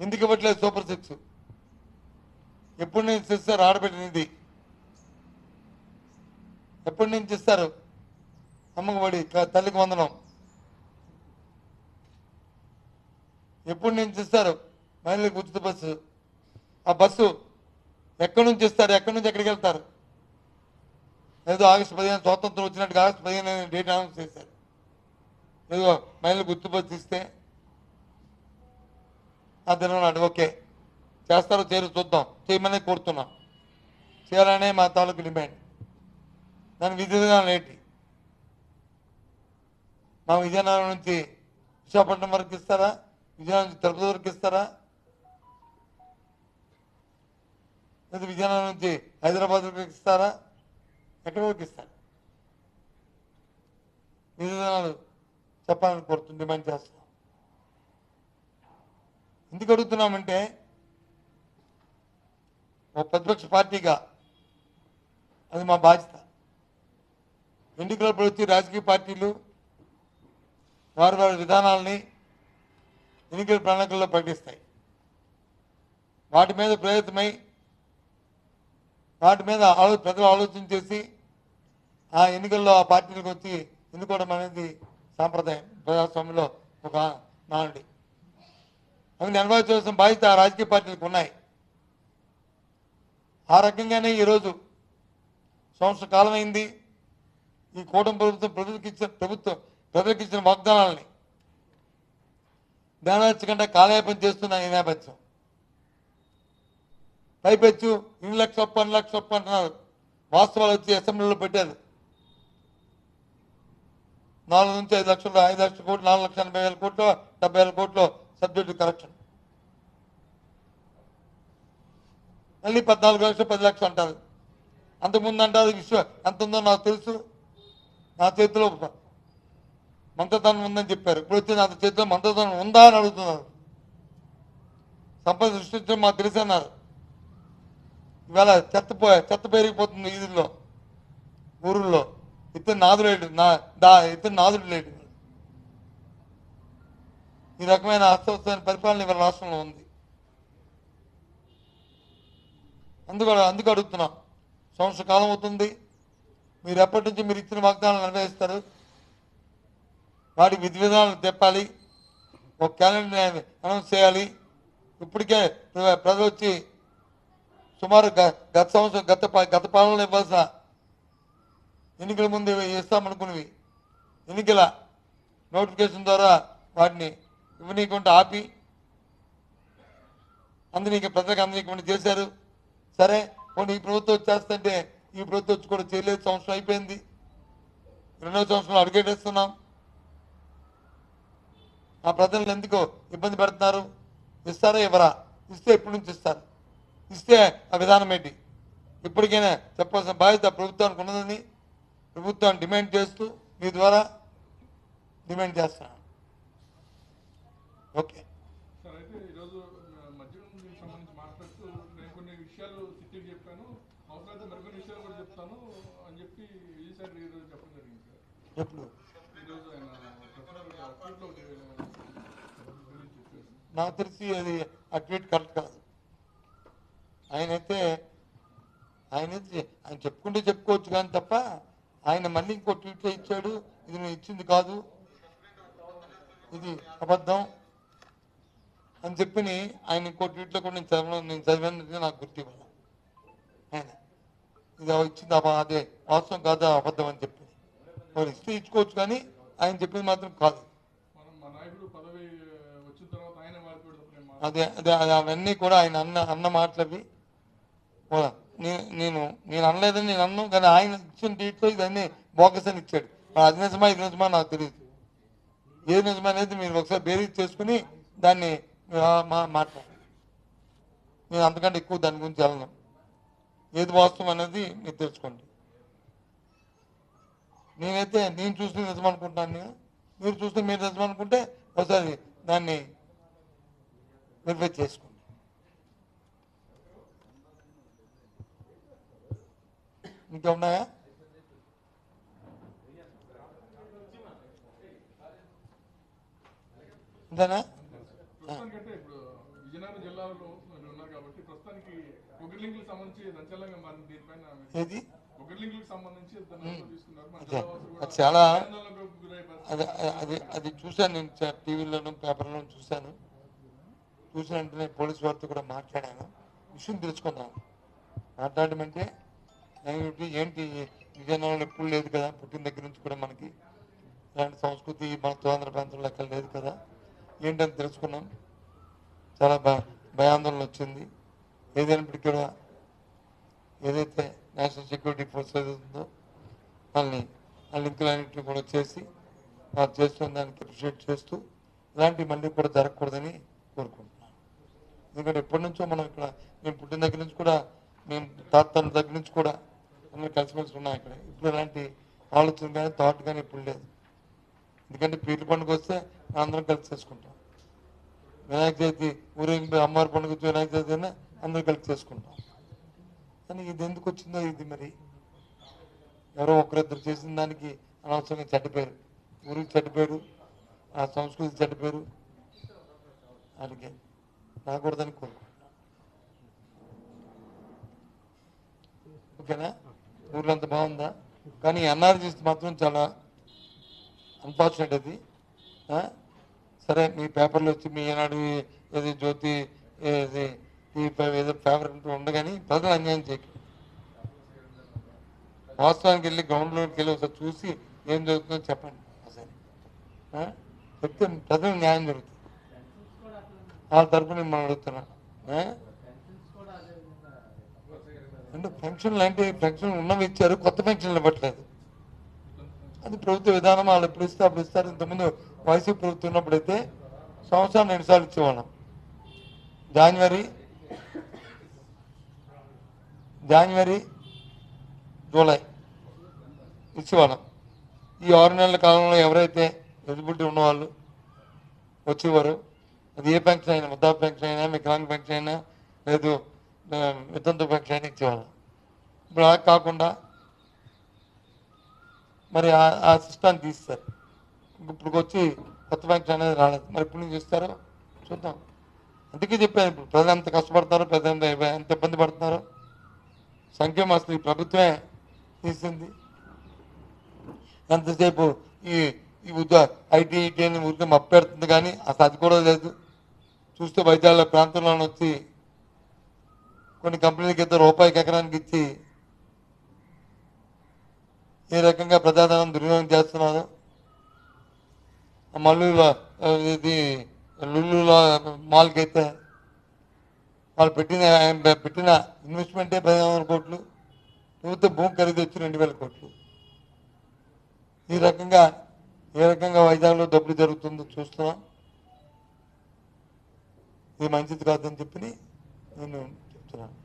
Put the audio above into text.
ఎందుకు ఇవ్వట్లేదు super six? ఎప్పటి నుంచి ఇస్తారు ఆడబిడ్డనిది ఎప్పటి నుంచి ఇస్తారు? అమ్మకబడి తల్లికి వందనం. ఎప్పటి నుంచి ఇస్తారు? మహిళలకు ఉచిత బస్సు. ఆ బస్సు ఎక్కడి నుంచి ఇస్తారు? ఎక్కడి నుంచి ఎక్కడికి వెళ్తారు? ఏదో ఆగస్టు పదిహేను స్వాతంత్రం వచ్చినట్టుగా ఆగస్టు పదిహేను డేట్ అనౌన్స్ చేశారు. ఏదో మహిళలకు ఉచిత బస్సు ఇస్తే ఆ నాడు. ఓకే. చేస్తారో చేయరు చూద్దాం. చేయమని కోరుతున్నాం. చేయాలనే మా తాలూకు డిమాండ్. దాని విధిగా విధానం ఏంటి? మా విజయనగరం నుంచి విశాఖపట్నం వరకు ఇస్తారా? విజయనగరం నుంచి తిరుపతి వరకు ఇస్తారా? లేదా విజయనగరం నుంచి హైదరాబాద్ వరకు ఇస్తారా? ఎక్కడి వరకు ఇస్తారు? విధానాలు చెప్పాలని కోరుతుంది డిమాండ్ చేస్తాం ఎందుకు అడుగుతున్నామంటే ఒక ప్రతిపక్ష పార్టీగా అది మా బాధ్యత. ఎన్నికల వచ్చి రాజకీయ పార్టీలు వారి వారి విధానాలని ఎన్నికల ప్రణాళికల్లో ప్రకటిస్తాయి. వాటి మీద ప్రేరితమై వాటి మీద ఆలో ప్రజలు ఆలోచన చేసి ఆ ఎన్నికల్లో ఆ పార్టీలకు వచ్చి ఎన్నుకోవడం అనేది సాంప్రదాయం. ప్రజాస్వామ్యంలో ఒక నానుడి. అవి నెరవేర్చవలసిన బాధ్యత ఆ రాజకీయ పార్టీలకు ఉన్నాయి. ఆ రకంగానే ఈరోజు సంవత్సర కాలం అయింది ఈ కూటమి ప్రభుత్వం ప్రజలకు ఇచ్చిన ప్రభుత్వం ప్రజలకు ఇచ్చిన వాగ్దానాలని నెరవేర్చకుండా కాలయాపం చేస్తున్న ఈ నేపథ్యం. పైపెచ్చు ఇన్ని లక్ష ఒప్పు అన్ని లక్ష అంటున్నారు. వాస్తవాలు వచ్చి అసెంబ్లీలో పెట్టారు. నాలుగు నుంచి ఐదు లక్షలు ఐదు లక్షల కోట్లు నాలుగు లక్షల ఎనభై వేల కోట్లు డెబ్బై వేల కోట్లు సబ్జెక్టు కరెక్షన్. మళ్ళీ పద్నాలుగు లక్షలు పది లక్షలు అంటారు. అంతకుముందు అంటారు విశ్వ ఎంత ఉందో నాకు తెలుసు. నా చేతిలో మంత్రధనం ఉందని చెప్పారు. ఇప్పుడు వచ్చి నా చేతిలో మంత్రధనం ఉందా అని అడుగుతున్నారు. సంపద సృష్టించడం మాకు తెలుసు అన్నారు. ఇవాళ చెత్త చెత్త పెరిగిపోతుంది వీధుల్లో ఊరుల్లో. ఇతను నాదుడు లేడు. నా దా ఇతను నాదుడు లేడు. ఈ రకమైన అస్తవ్యస్తమైన పరిపాలన ఇవాళ రాష్ట్రంలో ఉంది. అందుకు అందుకు అడుగుతున్నాం. సంవత్సర కాలం అవుతుంది. మీరు ఎప్పటి నుంచి మీరు ఇచ్చిన వాగ్దానాలు నిర్వహిస్తారు వాటి విధి విధానాలు తెప్పాలి. ఒక క్యాలెండర్ అనౌన్స్ చేయాలి. ఇప్పటికే ప్ర- ప్రజలు వచ్చి సుమారు గ- గత సంవత్సరం గత గత పాలనలో ఇవ్వాల్సిన ఎన్నికల ముందు ఇస్తామనుకున్నవి. ఎన్నికల నోటిఫికేషన్ ద్వారా వాటిని ఇవ్వనీయకుండా ఆపి అందరికీ ప్రజలకు అందరికీ చేశారు. సరే పోనీ ఈ ప్రభుత్వం చేస్తుంటే ఈ ప్రభుత్వం వచ్చి కూడా చేయలేదు. సంవత్సరం అయిపోయింది. రెండో సంవత్సరం అడుగేటేస్తున్నాం ఆ ప్రజలను ఎందుకు ఇబ్బంది పెడుతున్నారు? ఇస్తారా ఇవ్వరా? ఇస్తే ఎప్పటి నుంచి ఇస్తారు? ఇస్తే ఆ విధానం ఏంటి? ఇప్పటికైనా చెప్పాల్సిన బాధ్యత ప్రభుత్వానికి ఉన్నదని ప్రభుత్వాన్ని డిమాండ్ చేస్తూ మీ ద్వారా డిమాండ్ చేస్తాను ఓకే. సార్ అయితే ఈరోజు ఆ, మద్యం దీనికి సంబంధించి మాట్లాడుతూ నేను కొన్ని విషయాలు చెప్పాను. అవసరమైతే మరికొన్ని విషయాలు కూడా చెప్తాను అని చెప్పి ఈ సార్ ఈరోజు చెప్పడం జరిగింది సార్. ఎప్పుడు? ఈరోజు ఆయన నాకు తెలిసి అది ఆ ట్వీట్ కరెక్ట్ కాదు. ఆయనైతే ఆయన ఆయన చెప్పుకుంటే చెప్పుకోవచ్చు కానీ తప్ప ఆయన మళ్ళీ ఇంకో ట్వీట్లో ఇచ్చాడు ఇది నువ్వు ఇచ్చింది కాదు. ఇది అబద్ధం. అని చెప్పి ఆయన ఇంకో ట్వీట్లో కూడా నేను చదవడం నేను చదివినది నాకు గుర్తు ఆయన ఇది ఇచ్చింది అదే వాస్తవం కాదా అబద్ధం అని చెప్పి వాళ్ళు ఇస్తే ఇచ్చుకోవచ్చు కానీ ఆయన చెప్పింది మాత్రం కాదు. అదే అదే అదే అవన్నీ కూడా ఆయన అన్న అన్న మాటలవి కూడా నేను నేను నేను అనలేదని నేను అన్నాను కానీ ఆయన ఇచ్చిన డీట్లో ఇవన్నీ బోకస్ అని ఇచ్చాడు. అది నిజమా ఇది నిజమా నాకు తెలియదు ఏది నిజమా అనేది మీరు ఒకసారి బేరీజ్ చేసుకుని దాన్ని మా మాట. నేను అంతకంటే ఎక్కువ దాని గురించి వెళ్ళను. ఏది వాస్తవం అనేది మీరు తెలుసుకోండి. నేనైతే నేను చూస్తే నిజం అనుకుంటున్నాను మీరు చూస్తే మీరు నిజం అనుకుంటే ఒకసారి దాన్ని వెరిఫై చేసుకోండి. ఇంకా ఉన్నాయా ఇంతేనా? ప్రస్తుతానికంటే ఇప్పుడు విజయనగరం జిల్లాలో ఉన్నారు కాబట్టి ప్రస్తుతానికి సంబంధించి మారింది దీనిపైన ఏది? సంబంధించి తీసుకున్నారు చాలా. అది అది అది చూశాను నేను టీవీలోను పేపర్లోను చూశాను. చూసిన వెంటనే పోలీస్ వారితో కూడా మాట్లాడాను. విషయం తెలుసుకున్నాను మాట్లాడమంటే ఏంటి? విజయనగరంలో ఎప్పుడు లేదు కదా? పుట్టిన దగ్గర నుంచి కూడా మనకి ఇలాంటి సంస్కృతి మన స్వాతంత్ర ప్రాంతంలో ఎక్కడ లేదు కదా? ఏంటని తెలుసుకున్నాం. చాలా భ భయాందోళన వచ్చింది. ఏదైనప్పటికీ కూడా ఏదైతే నేషనల్ సెక్యూరిటీ ఫోర్స్ ఉందో వాళ్ళని ఆ లింకులన్నింటినీ కూడా చేసి వారు చేస్తున్న దానికి అప్రిషియేట్ చేస్తూ ఇలాంటివి మళ్ళీ కూడా జరగకూడదని కోరుకుంటున్నాను ఎందుకంటే ఎప్పటి నుంచో మనం ఇక్కడ మేము పుట్టిన దగ్గర నుంచి కూడా మేము తాతల దగ్గర నుంచి కూడా అందరూ కలిసిమెలిసి ఉన్నాం ఇక్కడ. ఇప్పుడు ఇలాంటి ఆలోచన కానీ థాట్ కానీ ఇప్పుడు లేదు. ఎందుకంటే పీర్ల పండుగ వస్తే అందరం కలిసి చేసుకుంటాం. వినాయక చవితి ఊరేగింపు అమ్మవారి పండుగ వచ్చి వినాయక చవితి అయినా అందరం కలిసి చేసుకుంటాం. కానీ ఇది ఎందుకు వచ్చిందో ఇది మరి? ఎవరో ఒకరిద్దరు చేసిన దానికి అనవసరంగా చెడ్డపేరు. ఊరికి చెడ్డపేరు ఆ సంస్కృతి చెడ్డ పేరు రాకూడదని కోరుకుంటున్నాను. ఓకేనా? ఊర్లో అంత బాగుందా? కానీ ఎన్ఆర్జీస్ మాత్రం చాలా అన్ఫార్చునేట్ అది. సరే మీ పేపర్లో వచ్చి మీ ఏనాడు ఏది జ్యోతి ఏది ఏదో పేపర్ అంటూ ఉండగాని ప్రజలు అన్యాయం చేయకండి వాస్తవానికి వెళ్ళి గ్రౌండ్లోకి వెళ్ళి ఒకసారి చూసి ఏం జరుగుతుందో చెప్పండి. ఒకసారి. చెప్తే ప్రజలు న్యాయం జరుగుతుంది. వాళ్ళ తరఫున మనం అడుగుతున్నా అంటే పెన్షన్లు అంటే పెన్షన్ ఉన్నవి ఇచ్చారు కొత్త పెన్షన్లు ఇవ్వట్లేదు. అది ప్రభుత్వ విధానం వాళ్ళు ఎప్పుడు ఇస్తే అప్పుడు ఇస్తారు. ఇంతకుముందు వైసీపీ ప్రభుత్వం ఉన్నప్పుడైతే సంవత్సరం రెండు సార్లు ఇచ్చేవాళ్ళం. జనవరి జనవరి జూలై ఇచ్చేవాళ్ళం. ఈ ఆరు నెలల కాలంలో ఎవరైతే ఎలిజిబిలిటీ ఉన్నవాళ్ళు వచ్చేవారు అది ఏ పెన్షన్ అయినా ముద్దా పెన్షన్ అయినా వికలాంగ పెన్షన్ అయినా లేదు ఆ, వితంతు పెన్షన్ అయినా ఇచ్చేవాళ్ళం. ఇప్పుడు అలా కాకుండా మరి ఆ- సిస్టాన్ని తీస్తారు. ఇప్పుడు వచ్చి కొత్త పెన్షన్ అనేది రాలేదు. మరి ఇప్పుడు నుంచి ఇస్తారో చూద్దాం. అందుకే చెప్పాను ఇప్పుడు ప్రజలు ఎంత కష్టపడతారో ప్రజలు ఎంత ఇబ్బంది పడుతున్నారో. సంక్షేమ అసలు ఈ ప్రభుత్వమే తీసింది. ఎంతసేపు ఈ ఈ ఉద్యోగ ఐటీ ఐటీ అని ఊరికే మప్పెడుతుంది కానీ అసలు అది కూడా లేదు. చూస్తే వైద్యాల ప్రాంతంలో వచ్చి కొన్ని కంపెనీలకి ఇద్దరు రూపాయికి ఎకరానికి ఇచ్చి ఈ రకంగా ప్రజాధనం దుర్వినియోగం చేస్తున్నారు? మల్లూరులో ఇది లుల్లులో మాల్కి అయితే వాళ్ళు పెట్టిన పెట్టిన ఇన్వెస్ట్మెంటే పదిహేను వందల కోట్లు ప్రభుత్వ భూమి ఖరీదు వచ్చి రెండు వేల కోట్లు. ఈ రకంగా ఏ రకంగా వైజాగ్లో డబ్బులు జరుగుతుందో చూస్తున్నాం. ఇది మంచిది కాదని చెప్పి నేను చెప్తున్నాను.